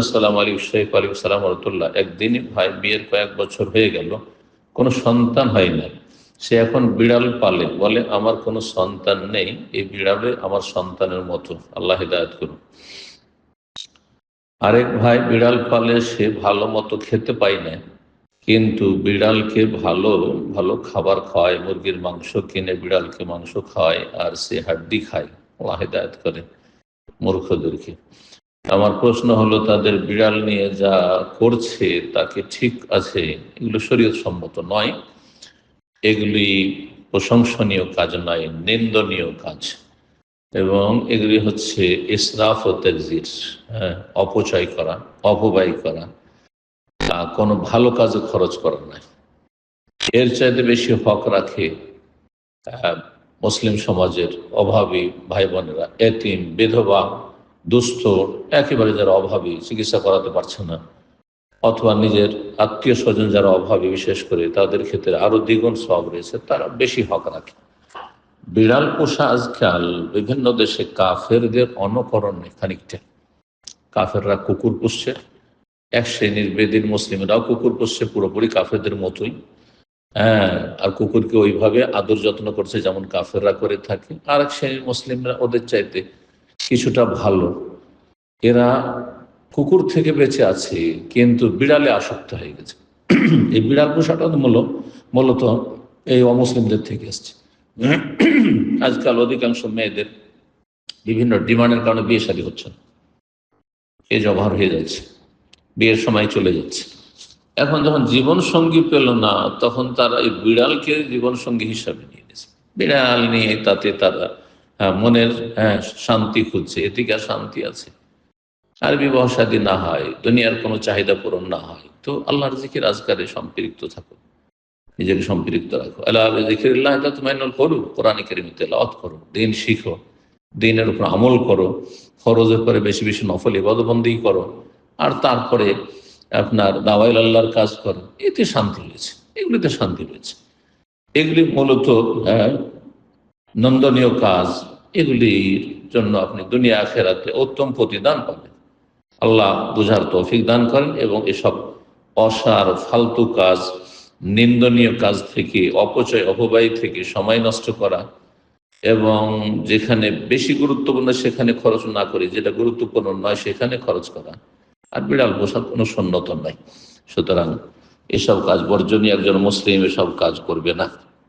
আসসালাম আলী আলী সালাম রতুল্লাহ একদিনই ভাই বিয়ের কয়েক বছর হয়ে গেল, কোনো সন্তান হয় না সে এখন বিড়াল পালে, বলে, আমার কোনো সন্তান নেই, এই বিড়ালে আমার সন্তানের মতো, আল্লাহ হিদায়ত করুন আরেক ভাই বিড়াল পালে, সে ভালো মতো খেতে পায় না কিন্তু বিড়ালকে ভালো ভালো খাবার খাওয়ায়, মুরগির মাংস কিনে বিড়ালকে মাংস খাওয়ায়, আর সে হাড্ডি খায়, আল্লাহ হিদায়ত করে মূর্খদেরকে। আমার প্রশ্ন হলো, তাদের বিড়াল নিয়ে যা করছে তাকে ঠিক আছে? এগুলো শরীয়ত সম্মত নয়। এগুলি প্রশংসনীয় কাজ নয়, নিন্দনীয় কাজ। এবং এগুলি হচ্ছে ইসরাফ ও তেজির হ্যাঁ অপচয় করা, অপব্যয় করা। কোনো ভালো কাজে খরচ করা নয় এর চাইতে বেশি হক রাখে মুসলিম সমাজের অভাবী ভাই বোনেরা এতিম, বিধবা দুস্থ, একেবারে যারা অভাবী চিকিৎসা করাতে পারছে না, অথবা নিজের আত্মীয় স্বজন যারা অভাবী, বিশেষ করে তাদের ক্ষেত্রে আরও দ্বিগুণ সব রয়েছে, তারা বেশি হক রাখে। বিড়াল, পোষা, আজকাল বিভিন্ন দেশে কাফেরদের অনুকরণে খানিকটা। কাফেররা কুকুর পুষছে, এক শ্রেণির বেদিন মুসলিমরাও কুকুর পুষছে, পুরোপুরি কাফেরদের মতোই। হ্যাঁ আর কুকুরকে ওইভাবে আদর যত্ন করছে যেমন কাফেররা করে থাকে, আর এক শ্রেণির মুসলিমরা ওদের চাইতে কিছুটা ভালো। এরা কুকুর থেকে বেঁচে আছে, কিন্তু বিড়ালে আসক্ত হয়ে গেছে। এই বিড়াল পোষাটা মূল মূলত এই অমুসলিমদের থেকে এসছে। আজকাল অধিকাংশ মেয়েদের বিভিন্ন ডিমান্ডের কারণে বিয়ে শাদী হচ্ছে না। এ জবহার হয়ে যাচ্ছে। বিয়ের সময় চলে যাচ্ছে। এখন যখন জীবন সঙ্গী পেল না, তখন তারা এই বিড়ালকে জীবন সঙ্গী হিসাবে নিয়ে নিয়েছে। বিড়াল নিয়ে তাতে তারা মনের হ্যাঁ শান্তি খুঁজছে, এদিকে শান্তি আছে। আর বিবাহ শাদী না হয়, দুনিয়ার কোনো চাহিদা পূরণ না হয়, তো আল্লাহর জিকির আজকারে সম্পৃক্ত থাকো। নিজেকে সম্পৃক্ত রাখো। আল্লাহ জিকির তোমার করো কোরআন কেরিমিতে লত করো, দিন শিখো, দিনের উপর আমল করো, ফরজের পরে বেশি বেশি নফল ইবাদবন্দি করো, আর তারপরে আপনার দাওয়াইল আল্লাহর কাজ করো। এতে শান্তি রয়েছে, এগুলিতে শান্তি রয়েছে। এগুলি মূলত নন্দনীয় কাজ, এগুলির জন্য আপনি দুনিয়া আখেরাতে উত্তম প্রতিদান পাবেন। আল্লাহ বুঝার তৌফিক দান করেন এবং এসব অসার, ফালতু কাজ, নিন্দনীয় কাজ থেকে, অপচয়, অপব্যয় থেকে সময় নষ্ট করা এবং যেখানে বেশি গুরুত্বপূর্ণ সেখানে খরচ না করে, যেটা গুরুত্বপূর্ণ নয় সেখানে খরচ করা। আর বিড়াল পোষার কোনো সন্ন্যত নাই। সুতরাং এসব কাজ বর্জনীয়, একজন মুসলিম এসব কাজ করবে না।